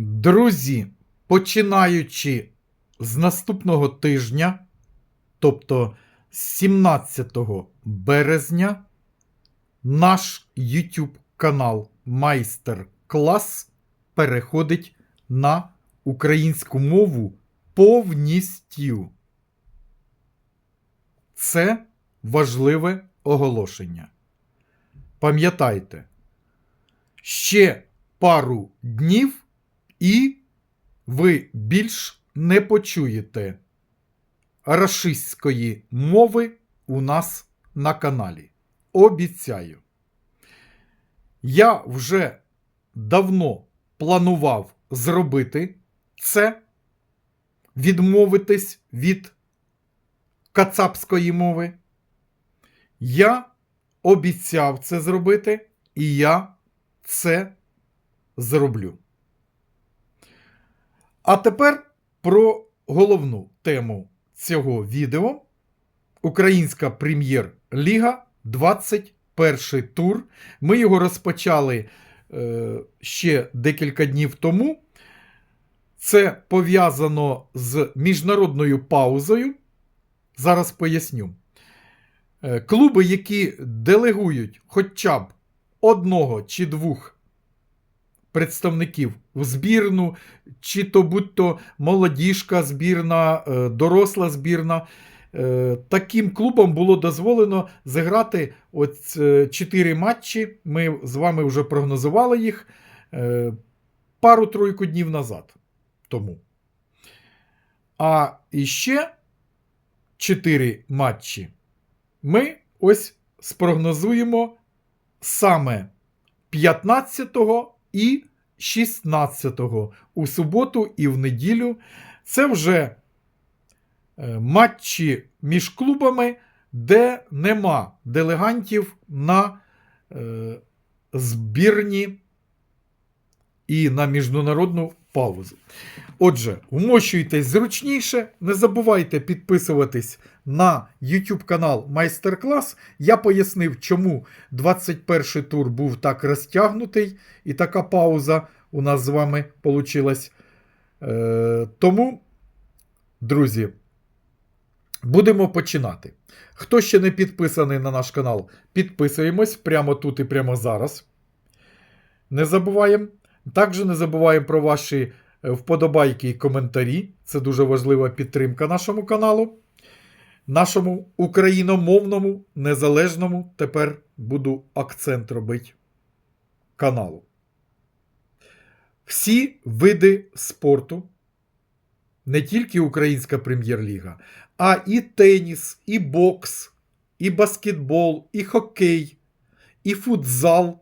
Друзі, починаючи з наступного тижня, тобто з 17 березня, наш YouTube канал Майстер Клас переходить на українську мову повністю. Це важливе оголошення. Пам'ятайте, ще пару днів і ви більш не почуєте рашистської мови у нас на каналі. Обіцяю. Я вже давно планував зробити це, відмовитись від кацапської мови. Я обіцяв це зробити, і я це зроблю. А тепер про головну тему цього відео: Українська прем'єр-ліга 21 тур. Ми його розпочали е, ще декілька днів тому. Це пов'язано з міжнародною паузою. Зараз поясню. Е, Клуби, які делегують хоча б одного чи двох представників в збірну, чи то будь-то молодіжка збірна, е, доросла збірна. Е, Таким клубам було дозволено зіграти от 4 матчі. Ми з вами вже прогнозували їх е, пару-тройку днів назад. Тому. А іще 4 матчі ми ось спрогнозуємо саме 15 і 16 у суботу і в неділю. Це вже е, матчі між клубами, де нема делегантів на е, збірні і на міжнародну паузу. Отже, вмощуйтесь зручніше, не забувайте підписуватись на YouTube канал Майстер-клас. Я пояснив, чому 21 тур був так розтягнутий, і така пауза у нас з вами вийшла. Е, тому, друзі, будемо починати. Хто ще не підписаний на наш канал, підписуємось прямо тут і прямо зараз. Не забуваємо. Також не забуваємо про ваші вподобайки і коментарі. Це дуже важлива підтримка нашому каналу. Нашому україномовному, незалежному, тепер буду акцент робити каналу. Всі види спорту, не тільки Українська прем'єр-ліга, а і теніс, і бокс, і баскетбол, і хокей, і футзал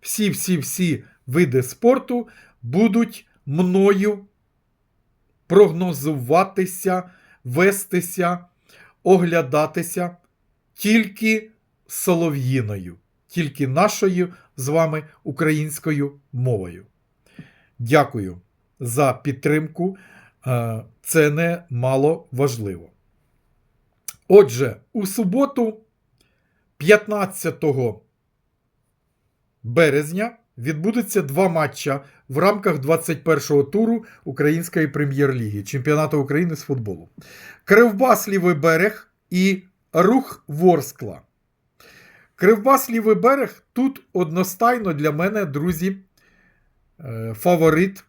всі-всі-всі види спорту будуть мною прогнозуватися, вестися, оглядатися тільки солов'їною, тільки нашою з вами українською мовою. Дякую за підтримку. Е, це не мало важливо. Отже, у суботу, 15 березня відбудуться два матча в рамках 21-го туру Української прем'єр-ліги Чемпіонату України з футболу. Кривбас Лівий берег і Рух Ворскла. Кривбас Лівий берег тут одностайно для мене, друзі, е, фаворит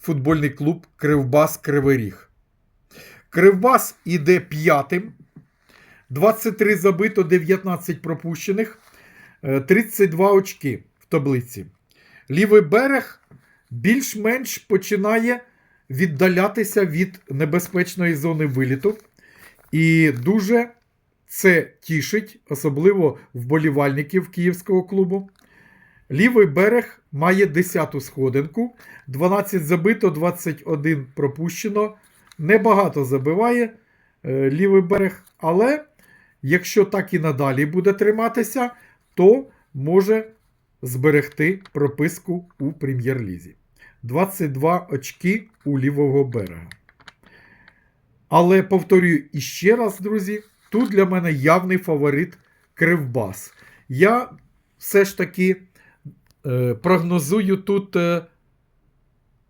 футбольний клуб Кривбас Кривий Ріг. Кривбас іде п'ятим. 23 забито, 19 пропущених, 32 очки в таблиці. Лівий берег більш-менш починає віддалятися від небезпечної зони виліту. І дуже це тішить, особливо вболівальників Київського клубу. Лівий берег має 10-ту сходинку, 12 забито, 21 пропущено. Небагато забиває е, лівий берег, але якщо так і надалі буде триматися, то може зберегти прописку у прем'єр-лізі. 22 очки у лівого берега. Але повторюю іще раз, друзі, тут для мене явний фаворит Кривбас. Я все ж таки е, прогнозую тут е,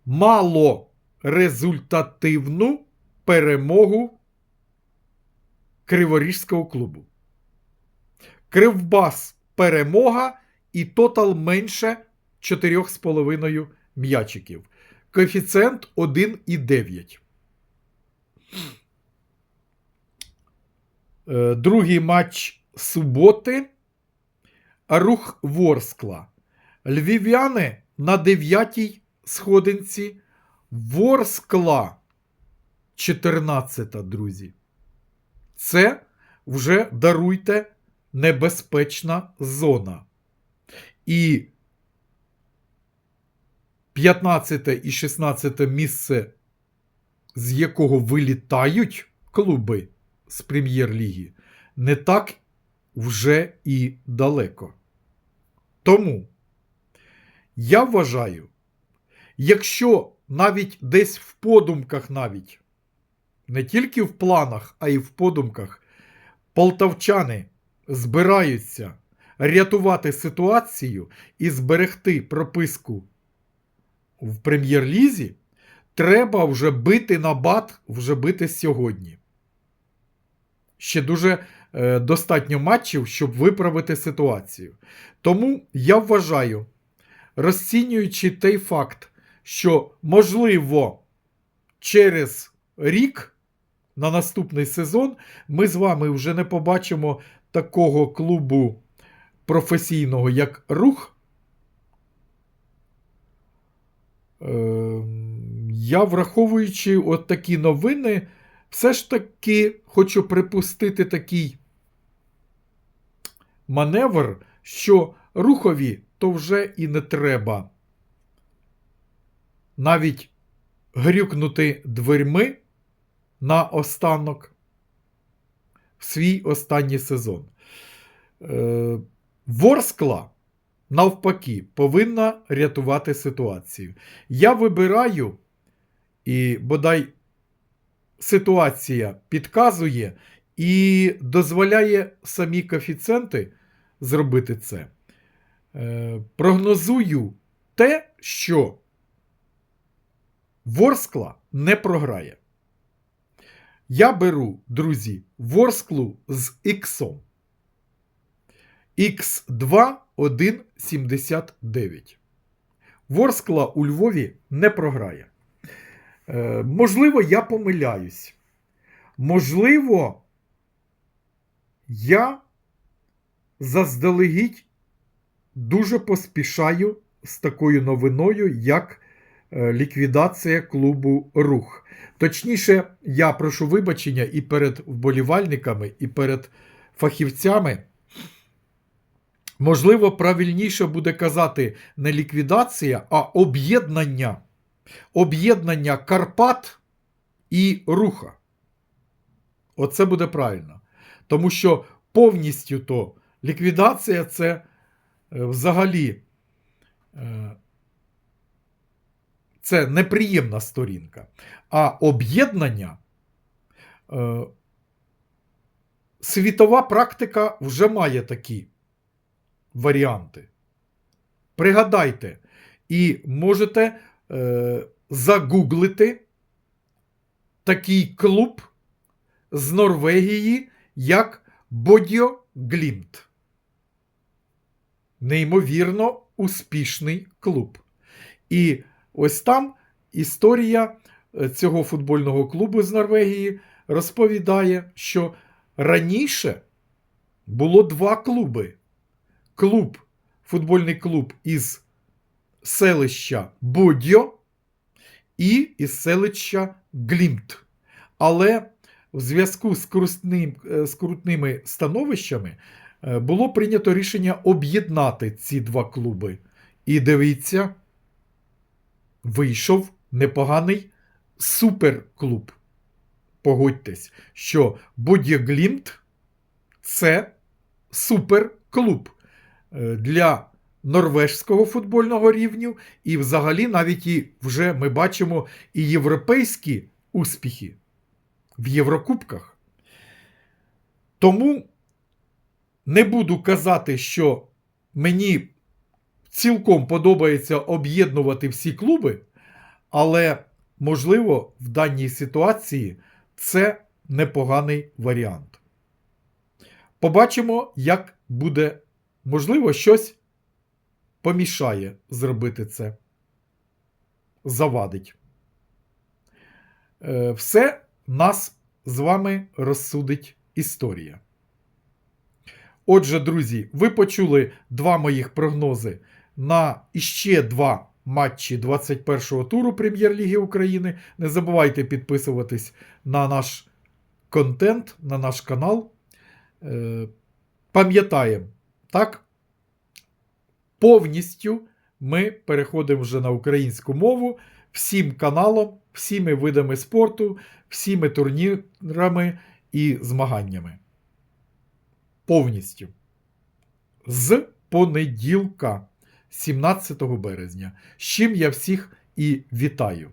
малорезультативну перемогу Криворіжського клубу. Кривбас перемога і тотал менше 4,5 м'ячиків. Коефіцієнт 1,9. Е, Другий матч суботи. Рух Ворскла. Львів'яни на 9 сходинці. Ворскла 14, друзі. Це вже даруйте небезпечна зона. І 15 і 16 місце, з якого вилітають клуби з прем'єр-ліги, не так вже і далеко. Тому я вважаю, якщо навіть десь в подумках, навіть не тільки в планах, а й в подумках, полтавчани збираються рятувати ситуацію і зберегти прописку в прем'єр-лізі, треба вже бити на бат, вже бити сьогодні. Ще дуже е, достатньо матчів, щоб виправити ситуацію. Тому я вважаю, розцінюючи той факт, що можливо через рік на наступний сезон ми з вами вже не побачимо такого клубу професійного, як рух. Е, я, враховуючи от такі новини, все ж таки хочу припустити такий маневр, що рухові то вже і не треба навіть грюкнути дверьми на останок в свій останній сезон. Ворскла, навпаки, повинна рятувати ситуацію. Я вибираю, і бодай ситуація підказує і дозволяє самі коефіцієнти зробити це. Е, прогнозую те, що Ворскла не програє. Я беру, друзі, Ворсклу з іксом. Х2 1,79. Ворскла у Львові не програє. Е, можливо, я помиляюсь. Можливо, я заздалегідь дуже поспішаю з такою новиною, як е, ліквідація клубу Рух. Точніше, я прошу вибачення і перед вболівальниками, і перед фахівцями. Можливо, правильніше буде казати не ліквідація, а об'єднання. Об'єднання Карпат і Руха. Оце буде правильно. Тому що повністю то ліквідація це е, взагалі е, це неприємна сторінка. А об'єднання е, світова практика вже має такі варіанти. Пригадайте, і можете е, загуглити такий клуб з Норвегії, як Бодьо Глімт. Неймовірно успішний клуб. І ось там історія е, цього футбольного клубу з Норвегії розповідає, що раніше було два клуби. Клуб, футбольний клуб із селища Бодьо і із селища Глімт. Але в зв'язку з, крутним, е, з крутними становищами е, було прийнято рішення об'єднати ці два клуби. І дивіться, вийшов непоганий суперклуб. Погодьтесь, що Бодєглімт це суперклуб для норвежського футбольного рівню, і взагалі навіть і вже ми бачимо і європейські успіхи в Єврокубках. Тому не буду казати, що мені цілком подобається об'єднувати всі клуби, Але, можливо, в даній ситуації це непоганий варіант. Побачимо, як буде, можливо, щось помішає зробити це. Завадить. Е, Все нас з вами розсудить історія. Отже, друзі, ви почули два моїх прогнози на іще два матчі 21-го туру Прем'єр-ліги України. Не забувайте підписуватись на наш контент, на наш канал. Е, Пам'ятаємо, так? Повністю ми переходимо вже на українську мову всім каналом, всіми видами спорту, всіми турнірами і змаганнями. Повністю. З понеділка, 17 березня. З чим я всіх і вітаю.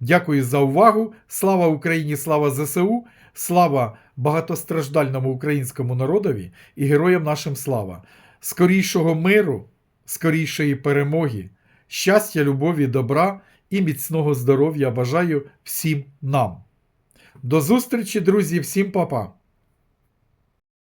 Дякую за увагу. Слава Україні, слава ЗСУ, слава багатостраждальному українському народові і героям нашим слава. Скорішого миру, скорішої перемоги, щастя, любові, добра і міцного здоров'я бажаю всім нам. До зустрічі, друзі, всім па-па!